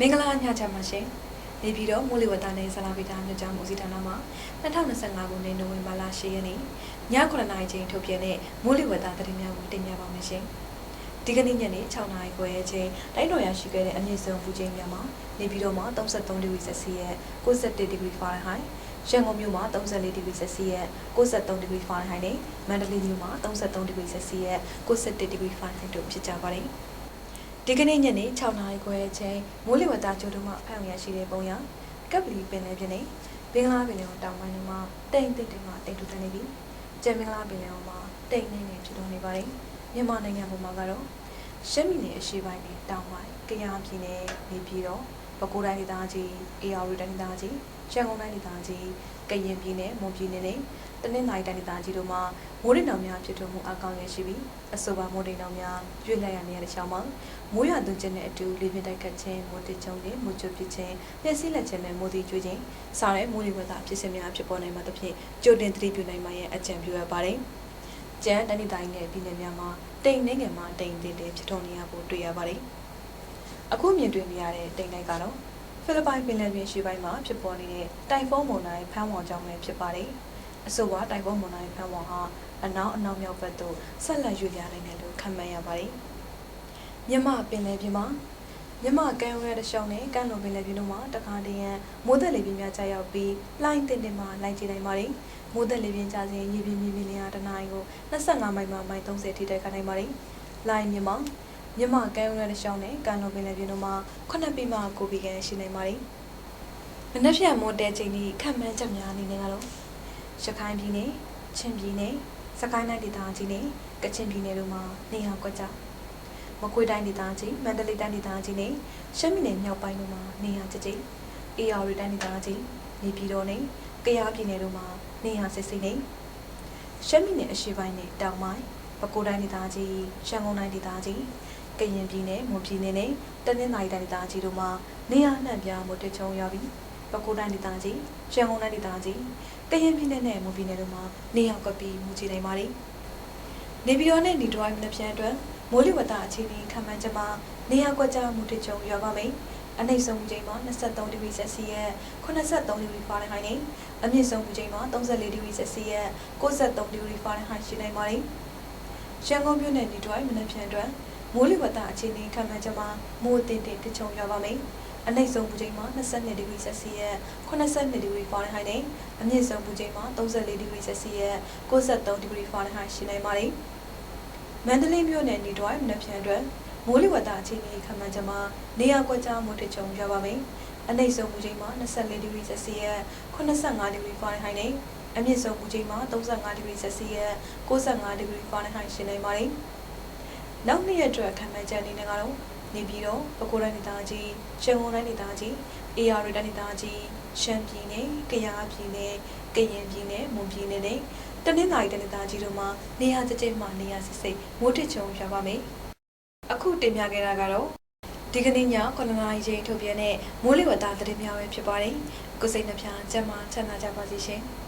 မင်္ဂလာညချမ်းပါရှင်။နေပြည်တော်မိုးလေဝသနဲ့ဇလာဗီတာမြို့ကျောင်းဦးစီးဌာနမှ2025ခုနှစ်နိုဝင်ဘာလ10ရက်နေ့ည9:00နာရီချိန်ထုတ်ပြန်တဲ့မိုးလေဝသသတင်းများကိုတင်ပြပါမယ်ရှင်။ဒီကနေ့ညနေ6:00နာရီခွဲအချိန်တိုင်းတော်ရရှိခဲ့တဲ့အမြင့်ဆုံးပူချိန်များမှာနေပြည်တော်မှာ33ဒီဂရီဆက်စီရဲ့61ဒီဂရီဖာရင်ဟိုက်ရန်ကုန်မြို့မှာ34ဒီဂရီဆက်စီရဲ့63ဒီဂရီဖာရင်ဟိုက်နဲ့မန္တလေးမြို့မှာ33ဒီဂရီဆက်စီရဲ့61ဒီဂရီဖာရင်ဟိုက်တို့ဖြစ်ကြပါတယ်။ ဒီကနေ့ညနေ6နာရီခွဲအချိန်မိုးလေဝသကြိုတုံးမှဖန်ရရှိတဲ့ပုံရကပ်ပလီပင်လယ်ပြင်နဲ့ဘင်္ဂလားပင်လယ်တောင်ပိုင်းတို့မှာတိမ်တိမ်တိမ်မှတိမ်ထူထန်နေပြီးကျန်ဘင်္ဂလားပင်လယ်မှာတိမ်နေနေဖြစ်တော်နေပါတယ်မြန်မာနိုင်ငံပေါ်မှာကတော့ရှမ်းပြည်နယ်အရှေ့ပိုင်းနဲ့တောင်ပိုင်းကယားပြည်နယ်နေပြည်တော် ပဲခူးတိုင်းဒေသကြီးအေရဝတီတိုင်းဒေသကြီးရန်ကုန်တိုင်းဒေသကြီးကရင်ပြည်နယ်မွန်ပြည်နယ်နဲ့တနင်္သာရီတိုင်းဒေသကြီးတို့မှာမိုးရေနောင်များဖြစ်ထွန်းမှုအကောင်းရရှိပြီးအဆိုပါမိုးရေနောင်များရွေ့လည်ရနေတဲ့ချောင်းမှာမိုးရွာသွန်းခြင်းနဲ့အတူလေပြင်းတိုက်ခတ်ခြင်းမိုးတကြုံခြင်းမိုးကြွပစ်ခြင်းမျက်စိလက်ခြင်းနဲ့မိုးတိကျွေးခြင်းစားတဲ့မိုးလေဝသဖြစ်စဉ်များဖြစ်ပေါ်နိုင်မှာတစ်ဖြင့်ကြိုတင်သတိပြုနိုင်မှာရဲ့အကြံပြုရပါတယ်။ကျန်းတနိတိုင်းနဲ့ပြည်နယ်များမှာတိမ်နှင်းငယ်မှာတိမ်သေးသေးဖြစ်ထွန်းနေရဖို့တွေ့ရပါတယ်။ အခုမြင်တွေ့နေရတဲ့တိမ်တိုင်းကတော့ဖိလစ်ပိုင်ပင်လယ်ပြင်ရှေ့ပိုင်းမှာဖြစ်ပေါ်နေတဲ့တိုင်ဖုန်းမုန်တိုင်းဖမ်းဝေါ်ကြောင့်လည်းဖြစ်ပါတယ်။အဆိုပါတိုင်ဖုန်းမုန်တိုင်းဖမ်းဝေါ်ဟာအနောက်အနောက်မြောက်ဘက်သို့ဆက်လက်ရွေ့လျားနိုင်တယ်လို့ခန့်မှန်းရပါတယ်။မြမပင်လယ်ပြင်မှာမြမကမ်းရိုးတရှောင်းနဲ့ကမ်းလွန်ပင်လယ်ပြင်တို့မှာတခါတည်းရန်မိုးသက်လေပြင်းများကြာရောက်ပြီးလိုင်းတင်တင်မှာလိုင်းကျနိုင်ပါတယ်။မိုးသက်လေပြင်းကြာစဉ်ရေပြင်မြေပြင်လျာတနအီကို25မိုင်မှမိုင်30ထိတိုက်ခတ်နိုင်ပါတယ်။လိုင်းမြမ မြမကမ်းရိုးတရှောင်းနဲ့ကမ်းလွန်ပင်လယ်ပြင်တို့မှာ9ပေမှ9ပေခန့်ရှိနိုင်ပါတယ်။မနက်ဖြန်မိုးတဲချိန်ဒီခံမှန်းချက်များအနေနဲ့ကတော့ရခိုင်ပြည်နယ်ချင်းပြည်နယ်စကိုင်းတိုင်းဒေသကြီးနဲ့ကချင်ပြည်နယ်တို့မှာနေရာကွက်ကြမကွေးတိုင်းဒေသကြီးမန္တလေးတိုင်းဒေသကြီးနဲ့ရှမ်းပြည်နယ်မြောက်ပိုင်းတို့မှာနေရာကျကျအေရဝတီတိုင်းဒေသကြီးနေပြည်တော်နဲ့ကယားပြည်နယ်တို့မှာနေရာစစ်စစ်နဲ့ရှမ်းပြည်နယ်အရှေ့ပိုင်းနဲ့တောင်ပိုင်းပဲခူးတိုင်းဒေသကြီးရှမ်းကုန်းတိုင်းဒေသကြီး ကရင်ပြည်နယ်မွန်ပြည်နယ်နဲ့တနင်္သာရီတိုင်းဒေသကြီးတို့မှာနေရာနှံ့ပြားမှုတချုံရောက်ပြီးပဲခူးတိုင်းဒေသကြီးရှမ်းကုန်းတိုင်းဒေသကြီးကရင်ပြည်နယ်နဲ့မွန်ပြည်နယ်တို့မှာနေရာကွက်ပြီးမူကြည်နိုင်ပါတယ်နေပြည်တော်နဲ့နေတော်မနက်ဖြန်အတွက်မိုးလေဝသအခြေအနေခန့်မှန်းချက်မှာနေရာကွက်ကြားမှုတကြုံရွာပါမယ်။အနှိမ့်ဆုံးမူချိန်မှာ23ဒီဂရီဆက်စီယပ်83ဒီဂရီဖာရင်ဟိုက်နဲ့အမြင့်ဆုံးမူချိန်မှာ34ဒီဂရီဆက်စီယပ်63ဒီဂရီဖာရင်ဟိုက်ရှိနိုင်ပါတယ်။ရန်ကုန်မြို့နယ်နေတွိုင်းမနက်ဖြန်အတွက် မိုးလေဝသအခြေအနေခန့်မှန်းချက်မှာမိုးတင်တင်တကြုံရွာပါမယ်။အနှိမ့်ဆုံးမူချိန်မှာ22ဒီဂရီဆက်စီယပ်82ဒီဂရီဖာရင်ဟိုက်နဲ့အမြင့်ဆုံးမူချိန်မှာ34ဒီဂရီဆက်စီယပ်63ဒီဂရီဖာရင်ဟိုက်ရှိနိုင်ပါတယ်။မန္တလေးမြို့နယ်နေတွိုင်းမနက်ဖြန်အတွက်မိုးလေဝသအခြေအနေခန့်မှန်းချက်မှာနေရာကွက်ကြားမိုးတချုံရပါမယ်။အနှိမ့်ဆုံးမူချိန်မှာ24ဒီဂရီဆက်စီယပ်85ဒီဂရီဖာရင်ဟိုက်နဲ့အမြင့်ဆုံးမူချိန်မှာ35ဒီဂရီဆက်စီယပ်65ဒီဂရီဖာရင်ဟိုက်ရှိနိုင်ပါတယ်။ နောက်နေ့ရက်အတွက်ခန့်မှန်းချက်အနေနဲ့ကတော့နေပြည်တော်ပဲခူးတိုင်းဒေသကြီးရှမ်းကုန်းတိုင်းဒေသကြီးအေရရီတိုင်းဒေသကြီးရှမ်းပြည်နယ်ကယားပြည်နယ်ကရင်ပြည်နယ်မွန်ပြည်နယ်နဲ့တနင်္သာရီတိုင်းဒေသကြီးတို့မှာနေရာကျကျမှနေရာစစ်စိတ်မိုးထစ်ချုံရပါမယ်။အခုတင်ပြခဲ့တာကတော့ဒီကနေ့ည9နာရီချိန်ထုတ်ပြန်တဲ့မိုးလေဝသသတင်းများပဲဖြစ်ပါတယ်။ကိုစိတ်နှပြချမ်းသာချမ်းသာကြပါစေရှင်။